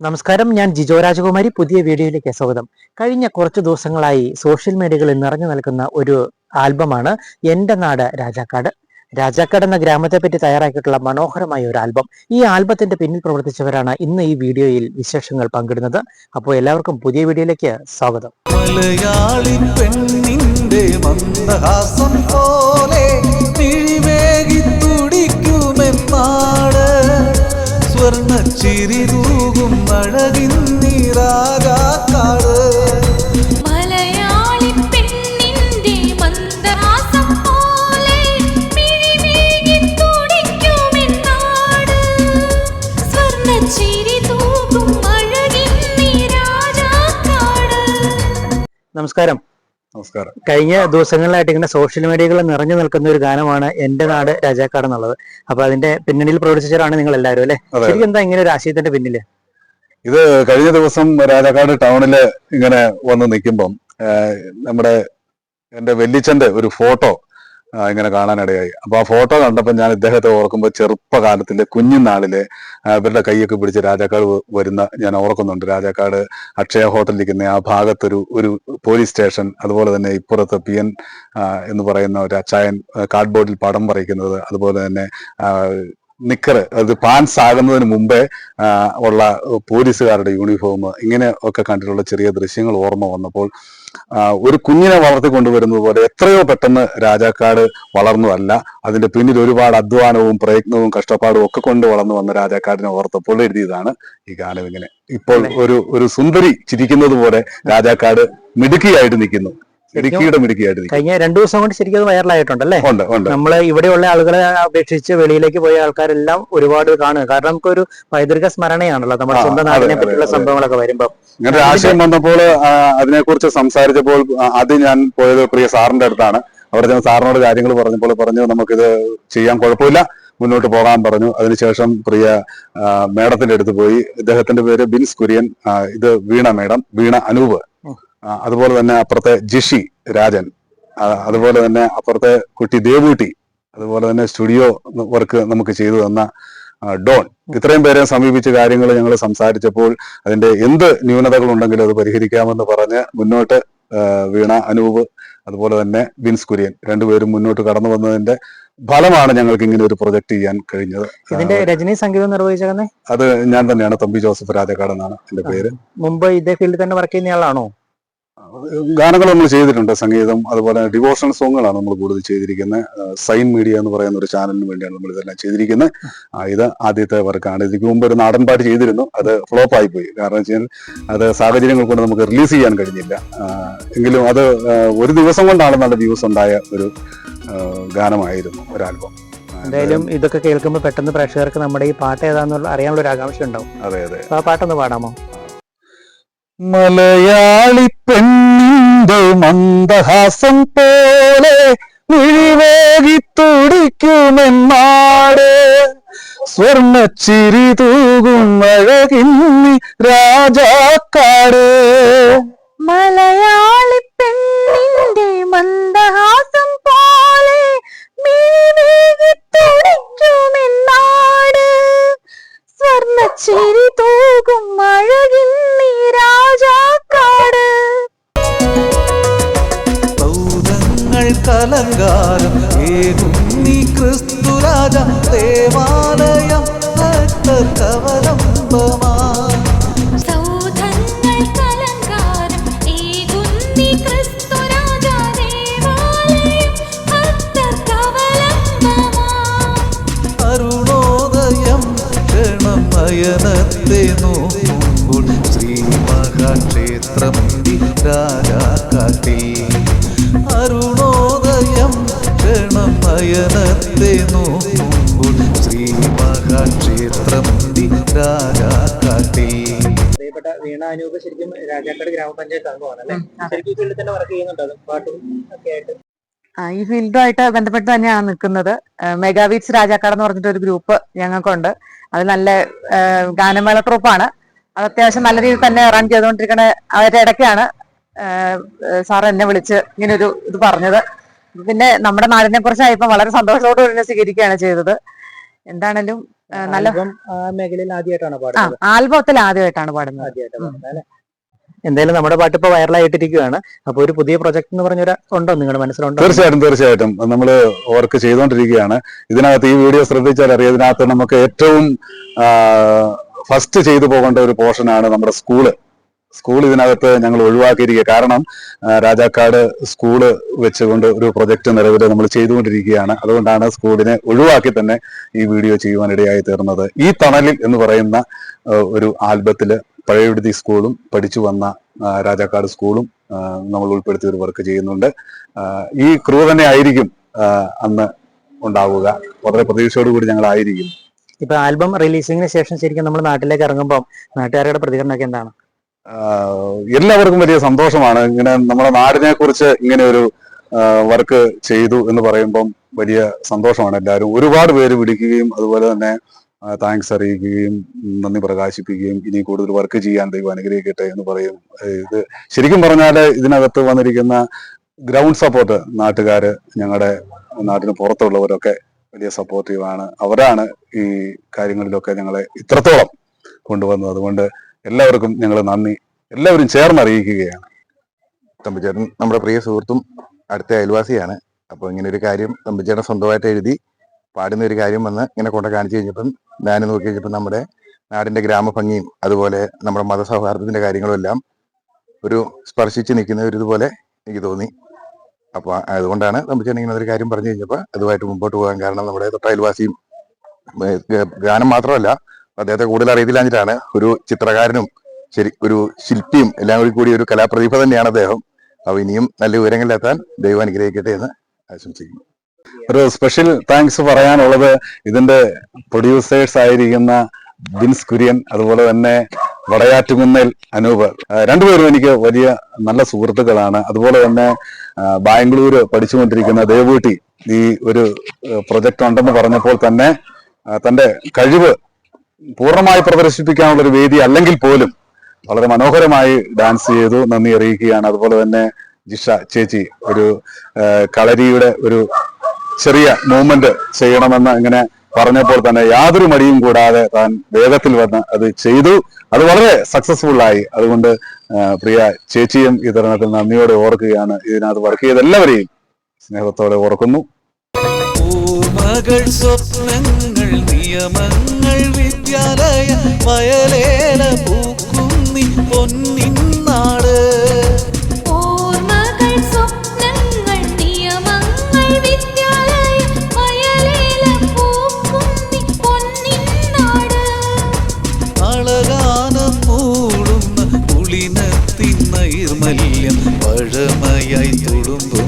നമസ്കാരം ഞാൻ ജിജോ രാജകുമാരി. പുതിയ വീഡിയോയിലേക്ക് സ്വാഗതം. കഴിഞ്ഞ കുറച്ച് ദിവസങ്ങളായി സോഷ്യൽ മീഡിയകളിൽ നിറഞ്ഞു നിൽക്കുന്ന ഒരു ആൽബമാണ് എന്റെ നാട് രാജാക്കാട്. രാജാക്കാട് എന്ന ഗ്രാമത്തെ പറ്റി തയ്യാറാക്കിയിട്ടുള്ള മനോഹരമായ ഒരു ആൽബം. ഈ ആൽബത്തിന്റെ പിന്നിൽ പ്രവർത്തിച്ചവരാണ് ഇന്ന് ഈ വീഡിയോയിൽ വിശേഷങ്ങൾ പങ്കിടുന്നത്. അപ്പോൾ എല്ലാവർക്കും പുതിയ വീഡിയോയിലേക്ക് സ്വാഗതം. പെണ്ണിന്റെ സ്വർണ ചിരി തൂകും അഴകിൻ നീരാകാക്കാട് പെണ്ണിന്റെ മന്ദഹാസം പോലെ മിഴിവേകി തുടിക്കുമെന്നാട്. സ്വർണച്ചിരി തൂകും അഴകിൻ നമസ്കാരം. നമസ്കാരം. കഴിഞ്ഞ ദിവസങ്ങളിലായിട്ട് ഇങ്ങനെ സോഷ്യൽ മീഡിയകളിൽ നിറഞ്ഞു നിൽക്കുന്ന ഒരു ഗാനമാണ് എന്റെ നാട് രാജാക്കാട് എന്നുള്ളത്. അപ്പൊ അതിന്റെ പിന്നണിയിൽ പ്രവർത്തിച്ചവരാണ് നിങ്ങൾ എല്ലാവരും അല്ലെ ശരിക്കും എന്താ ഇങ്ങനെ ഒരു ആശയത്തിന്റെ പിന്നിൽ? ഇത് കഴിഞ്ഞ ദിവസം രാജാക്കാട് ടൗണിൽ ഇങ്ങനെ വന്ന് നിൽക്കുമ്പം നമ്മുടെ എന്റെ വെല്ലിച്ചന്റെ ഒരു ഫോട്ടോ ഇങ്ങനെ കാണാനിടയായി. അപ്പൊ ആ ഫോട്ടോ കണ്ടപ്പോൾ ഞാൻ ഇദ്ദേഹത്തെ ഓർക്കുമ്പോൾ ചെറുപ്പകാലത്തിലെ കുഞ്ഞുനാളിലെ ഇവരുടെ കൈയൊക്കെ പിടിച്ച് രാജാക്കാട് വരുന്ന ഞാൻ ഓർക്കുന്നുണ്ട്. രാജാക്കാട് അക്ഷയ ഹോട്ടലിരിക്കുന്ന ആ ഭാഗത്തൊരു ഒരു പോലീസ് സ്റ്റേഷൻ അതുപോലെ തന്നെ ഇപ്പുറത്ത് പി എൻ എന്ന് പറയുന്ന ഒരു അച്ചായൻ കാർഡ്ബോർഡിൽ പടം വരയ്ക്കുന്നത് അതുപോലെ തന്നെ നിക്കർ അത് പാൻസ് ആകുന്നതിന് മുമ്പേ ഉള്ള പോലീസുകാരുടെ യൂണിഫോം ഇങ്ങനെ ഒക്കെ കണ്ടിട്ടുള്ള ചെറിയ ദൃശ്യങ്ങൾ ഓർമ്മ വന്നപ്പോൾ ഒരു കുഞ്ഞിനെ വളർത്തി കൊണ്ടുവരുന്നത് പോലെ എത്രയോ പെട്ടെന്ന് രാജാക്കാട് വളർന്നതല്ല. അതിന്റെ പിന്നിൽ ഒരുപാട് അധ്വാനവും പ്രയത്നവും കഷ്ടപ്പാടും ഒക്കെ കൊണ്ട് വളർന്നു വന്ന രാജാക്കാടിനെ ഓർത്തപ്പോൾ എഴുതിയതാണ് ഈ ഗാനം ഇങ്ങനെ. ഇപ്പോൾ ഒരു ഒരു സുന്ദരി ചിരിക്കുന്നത് പോലെ രാജാക്കാട് മിടുക്കിയായിട്ട് നിൽക്കുന്നു. ഇടുക്കിയുടെ മിടുക്കിയായിട്ട് കഴിഞ്ഞ രണ്ടു ദിവസം കൊണ്ട് ശരിക്കും അത് വൈറലായിട്ടുണ്ടല്ലേ? ഉണ്ട് ഉണ്ട്. നമ്മൾ ഇവിടെയുള്ള ആളുകളെ അപേക്ഷിച്ച് വെളിയിലേക്ക് പോയ ആൾക്കാരെല്ലാം ഒരുപാട് കാണുക കാരണം നമുക്കൊരു പൈതൃക സ്മരണയാണല്ലോ നമ്മുടെ സ്വന്തം നാടിനെ പറ്റിയുള്ള സംഭവങ്ങളൊക്കെ വരുമ്പോൾ ഞാൻ ഒരു ആശയം വന്നപ്പോൾ അതിനെക്കുറിച്ച് സംസാരിച്ചപ്പോൾ ആദ്യം ഞാൻ പോയത് പ്രിയ സാറിന്റെ അടുത്താണ്. അവിടെ ഞാൻ സാറിനോട് കാര്യങ്ങൾ പറഞ്ഞപ്പോൾ പറഞ്ഞു നമുക്കിത് ചെയ്യാൻ കുഴപ്പമില്ല. മുന്നോട്ട് പോകാൻ പറഞ്ഞു. അതിനുശേഷം പ്രിയ മേഡത്തിന്റെ അടുത്ത് പോയി. ഇദ്ദേഹത്തിന്റെ പേര് ബിൻസ് കുര്യൻ. ഇത് വീണ മേഡം വീണ അനൂപ്. അതുപോലെ തന്നെ അപ്പുറത്തെ ജിഷി രാജൻ അതുപോലെ തന്നെ അപ്പുറത്തെ കുട്ടി ദേവൂട്ടി അതുപോലെ തന്നെ സ്റ്റുഡിയോ വർക്ക് നമുക്ക് ചെയ്തു തന്ന ഡോൺ. ഇത്രയും പേരെ സമീപിച്ച കാര്യങ്ങൾ ഞങ്ങൾ സംസാരിച്ചപ്പോൾ അതിന്റെ എന്ത് ന്യൂനതകൾ ഉണ്ടെങ്കിലും അത് പരിഹരിക്കാമെന്ന് പറഞ്ഞ് മുന്നോട്ട് വീണ അനൂപ് അതുപോലെ തന്നെ ബിൻസ് കുര്യൻ രണ്ടുപേരും മുന്നോട്ട് കടന്നു വന്നതിന്റെ ഫലമാണ് ഞങ്ങൾക്ക് ഇങ്ങനെ ഒരു പ്രൊജക്ട് ചെയ്യാൻ കഴിഞ്ഞത്. ഇതിന്റെ രജനി സംഗീതം നിർവഹിച്ചത് അത് ഞാൻ തന്നെയാണ് തമ്പി ജോസഫ് രാജക്കാട് എന്നാണ് എന്റെ പേര്. മുമ്പ് ഇതേ ഫീൽഡിൽ തന്നെ വർക്ക് ചെയ്യുന്ന ആളാണോ? ഗാനങ്ങൾ നമ്മൾ ചെയ്തിട്ടുണ്ട് സംഗീതം അതുപോലെ ഡിവോഷണൽ സോങ്ങുകളാണ് നമ്മൾ കൂടുതൽ ചെയ്തിരിക്കുന്നത്. സൈൻ മീഡിയ എന്ന് പറയുന്ന ഒരു ചാനലിന് വേണ്ടിയാണ് നമ്മൾ ഇതെല്ലാം ചെയ്തിരിക്കുന്നത്. ഇത് ആദ്യത്തെ വർക്കാണ്. ഇതിനു മുമ്പ് ഒരു നാടൻ പാട്ട് ചെയ്തിരുന്നു. അത് ഫ്ലോപ്പ് ആയി പോയി കാരണം വെച്ചാൽ അത് സാഹചര്യങ്ങൾ കൊണ്ട് നമുക്ക് റിലീസ് ചെയ്യാൻ കഴിഞ്ഞില്ല. എങ്കിലും അത് ഒരു ദിവസം കൊണ്ടാണ് നല്ല വ്യൂസ് ഉണ്ടായ ഒരു ഗാനമായിരുന്നു ഒരു ആൽബം എന്തായാലും ഇതൊക്കെ കേൾക്കുമ്പോൾ പെട്ടെന്ന് പ്രേക്ഷകർക്ക് നമ്മുടെ ഈ പാട്ട് ഏതാന്നുള്ള അറിയാനുള്ള ഒരു ആകാംക്ഷ ഉണ്ടാവും. അതെ അതെ. ആ പാട്ടൊന്ന് പാടാമോ? മലയാളി പെണ്ണിന്റെ മന്ദഹാസം പോലെ മിഴിവേകി തുടിക്കുമെന്നാട്. സ്വർണച്ചിരി തൂകും അഴകിന്നി രാജാക്കാട്. കലങ്കാരം. കവലംബമാ. ഏകുന്നി ക്രിസ്തുരാജാ ദേവാലയം അരുണോദയം ക്ഷണം നയനത്തെ നോക്കുമ്പോൾ ശ്രീ മഹാക്ഷേത്രം രാജാക്കാട്ടി നയനത്തെ നോക്കുമ്പോൾ ശ്രീ മഹാക്ഷേത്രം രാജാക്കാട്ടി പ്രിയപ്പെട്ട വീണ അനൂപ് ശരിക്കും രാജാക്കാട് ഗ്രാമപഞ്ചായത്ത് അംഗമാണ് അല്ലേ ശരിക്കും ഈ ഫീൽഡിൽ തന്നെ വർക്ക് ചെയ്യുന്നുണ്ടോ? പാട്ടും ഒക്കെ ആയിട്ട്? ആ, ഈ ഫീൽഡുമായിട്ട് ബന്ധപ്പെട്ട് തന്നെയാണ് നിൽക്കുന്നത്. മെഗാവീറ്റ്സ് രാജാക്കാട് എന്ന് പറഞ്ഞിട്ട് ഒരു ഗ്രൂപ്പ് ഞങ്ങൾക്കുണ്ട്. അത് നല്ല ഗാനമേള ട്രൂപ്പാണ് അത് അത്യാവശ്യം നല്ല രീതിയിൽ തന്നെ റൺ ചെയ്തുകൊണ്ടിരിക്കുന്ന അവരുടെ ഇടയ്ക്കാണ് സാർ എന്നെ വിളിച്ച് ഇങ്ങനൊരു ഒരു ഇത് പറഞ്ഞത്. പിന്നെ നമ്മുടെ നാടിനെ കുറിച്ചായപ്പോൾ വളരെ സന്തോഷത്തോടെ കൂടി സ്വീകരിക്കുകയാണ് ചെയ്തത്. എന്താണേലും നല്ല മേഖലയിൽ ആദ്യമായിട്ടാണ് പാടുന്നത്? ആൽബത്തിൽ ആദ്യമായിട്ടാണ് പാടുന്നത്. എന്തായാലും നമ്മുടെ പാട്ട് ഇപ്പൊ വൈറലായിട്ടിരിക്കുകയാണ്. അപ്പൊ ഒരു പുതിയ പ്രൊജക്ട് എന്ന് പറഞ്ഞൊരു ഉണ്ടോ? നിങ്ങളുടെ മനസ്സിലുണ്ടോ? തീർച്ചയായിട്ടും തീർച്ചയായിട്ടും. നമ്മൾ വർക്ക് ചെയ്തുകൊണ്ടിരിക്കുകയാണ് ഇതിനകത്ത് ഈ വീഡിയോ ശ്രദ്ധിച്ചാൽ അറിയാം ഇതിനകത്ത് നമുക്ക് ഏറ്റവും ഫസ്റ്റ് ചെയ്തു പോകേണ്ട ഒരു പോർഷനാണ് നമ്മുടെ സ്കൂൾ. സ്കൂൾ ഇതിനകത്ത് ഞങ്ങൾ ഒഴിവാക്കിയിരിക്കുക. കാരണം രാജാക്കാട് സ്കൂൾ വെച്ചുകൊണ്ട് ഒരു പ്രൊജക്ട് നിലവിൽ നമ്മൾ ചെയ്തുകൊണ്ടിരിക്കുകയാണ്. അതുകൊണ്ടാണ് സ്കൂളിനെ ഒഴിവാക്കി തന്നെ ഈ വീഡിയോ ചെയ്യുവാനിടയായി തീർന്നത്. ഈ തണലിൽ എന്ന് പറയുന്ന ഒരു ആൽബത്തിൽ പഴയവിടുതി സ്കൂളും പഠിച്ചു വന്ന രാജാക്കാട് സ്കൂളും നമ്മൾ ഉൾപ്പെടുത്തി ഒരു വർക്ക് ചെയ്യുന്നുണ്ട്. ഈ ക്രൂ തന്നെ ആയിരിക്കും അന്ന് ഉണ്ടാവുക. വളരെ പ്രതീക്ഷയോടുകൂടി ഞങ്ങൾ ആയിരിക്കും. ഇപ്പൊ ആൽബം റിലീസിങ്ങിന് ശേഷം ശരിക്കും നമ്മൾ നാട്ടിലേക്ക് ഇറങ്ങുമ്പോൾ നാട്ടുകാരുടെ പ്രതികരണമൊക്കെ എന്താണ്? എല്ലാവർക്കും വലിയ സന്തോഷമാണ്. ഇങ്ങനെ നമ്മുടെ നാടിനെ കുറിച്ച് ഇങ്ങനെ ഒരു വർക്ക് ചെയ്തു എന്ന് പറയുമ്പം വലിയ സന്തോഷമാണ് എല്ലാവരും. ഒരുപാട് പേര് വിളിക്കുകയും അതുപോലെ തന്നെ താങ്ക്സ് അറിയിക്കുകയും നന്ദി പ്രകാശിപ്പിക്കുകയും ഇനി കൂടുതൽ വർക്ക് ചെയ്യാൻ ദൈവം അനുഗ്രഹിക്കട്ടെ എന്ന് പറയും. ഇത് ശരിക്കും പറഞ്ഞാൽ ഇതിനകത്ത് വന്നിരിക്കുന്ന ഗ്രൗണ്ട് സപ്പോർട്ട് നാട്ടുകാർ ഞങ്ങളുടെ നാട്ടിന് പുറത്തുള്ളവരൊക്കെ വലിയ സപ്പോർട്ടീവാണ് അവരാണ് ഈ കാര്യങ്ങളിലൊക്കെ ഞങ്ങളെ ഇത്രത്തോളം കൊണ്ടുവന്നത്. അതുകൊണ്ട് എല്ലാവർക്കും ഞങ്ങൾ നന്ദി. എല്ലാവരും ചേർന്ന് അറിയിക്കുകയാണ്. തമ്പിച്ചേട്ടൻ നമ്മുടെ പ്രിയ സുഹൃത്തും അടുത്ത അയൽവാസിയാണ്. അപ്പോൾ ഇങ്ങനെ ഒരു കാര്യം തമ്പിച്ചേട്ടൻ സ്വന്തമായിട്ട് എഴുതി പാടുന്ന ഒരു കാര്യം വന്ന് ഇങ്ങനെ കൊണ്ട് കാണിച്ചു കഴിഞ്ഞപ്പം ഞാൻ നോക്കി കഴിഞ്ഞപ്പോൾ നമ്മുടെ നാടിന്റെ ഗ്രാമഭംഗിയും അതുപോലെ നമ്മുടെ മതസൗഹാർദ്ദത്തിന്റെ കാര്യങ്ങളും എല്ലാം ഒരു സ്പർശിച്ച് നിൽക്കുന്ന ഒരു ഇതുപോലെ എനിക്ക് തോന്നി. അപ്പോൾ അതുകൊണ്ടാണ് തമ്പിച്ചേട്ടൻ ഇങ്ങനെ ഒരു കാര്യം പറഞ്ഞു കഴിഞ്ഞപ്പോൾ അതുമായിട്ട് മുമ്പോട്ട് പോകാൻ കാരണം നമ്മുടെ തൊട്ട അയൽവാസിയും ഗാനം മാത്രമല്ല അദ്ദേഹത്തെ കൂടുതൽ അറിയത്തില്ലാഞ്ഞിട്ടാണ് ഒരു ചിത്രകാരനും ശരി ഒരു ശില്പിയും എല്ലാം കൂടി കൂടി ഒരു കലാപ്രതിഭ തന്നെയാണ് അദ്ദേഹം. അപ്പൊ ഇനിയും നല്ല വിവരങ്ങളിലെത്താൻ ദൈവം അനുഗ്രഹിക്കട്ടെ എന്ന് ആശംസിക്കുന്നു. ഒരു സ്പെഷ്യൽ താങ്ക്സ് പറയാനുള്ളത് ഇതിന്റെ പ്രൊഡ്യൂസേഴ്സ് ആയിരിക്കുന്ന ബിൻസ് കുര്യൻ അതുപോലെ തന്നെ വടയാറ്റുകുന്നേൽ അനൂപ്. രണ്ടുപേരും എനിക്ക് വലിയ നല്ല സുഹൃത്തുക്കളാണ്. അതുപോലെ തന്നെ ബാംഗ്ലൂര് പഠിച്ചുകൊണ്ടിരിക്കുന്ന ദേവൂട്ടി ഈ ഒരു പ്രൊജക്ട് ഉണ്ടെന്ന് പറഞ്ഞപ്പോൾ തന്നെ തന്റെ കഴിവ് പൂർണമായി പ്രദർശിപ്പിക്കാനുള്ള ഒരു വേദി അല്ലെങ്കിൽ പോലും വളരെ മനോഹരമായി ഡാൻസ് ചെയ്തു നന്ദി അറിയിക്കുകയാണ്. അതുപോലെ തന്നെ ജിഷ ചേച്ചി ഒരു കളരിയുടെ ഒരു ചെറിയ മൂവ്മെന്റ് ചെയ്യണമെന്ന് ഇങ്ങനെ പറഞ്ഞപ്പോൾ തന്നെ യാതൊരു മടിയും കൂടാതെ താൻ വേഗത്തിൽ വന്ന് അത് ചെയ്തു. അത് വളരെ സക്സസ്ഫുൾ ആയി. അതുകൊണ്ട് പ്രിയ ചേച്ചിയും ഈ തരണത്തിൽ നന്ദിയോടെ ഓർക്കുകയാണ്. ഇതിനകത്ത് വർക്ക് ചെയ്ത എല്ലാവരെയും സ്നേഹത്തോടെ ഓർക്കുന്നു. സ്വപ്നങ്ങൾ നിയമങ്ങൾ വിദ്യാലയ വയലേന പൂക്കുന്നി പൊന്നി നാട്. പഴമയായി തുളുമ്പും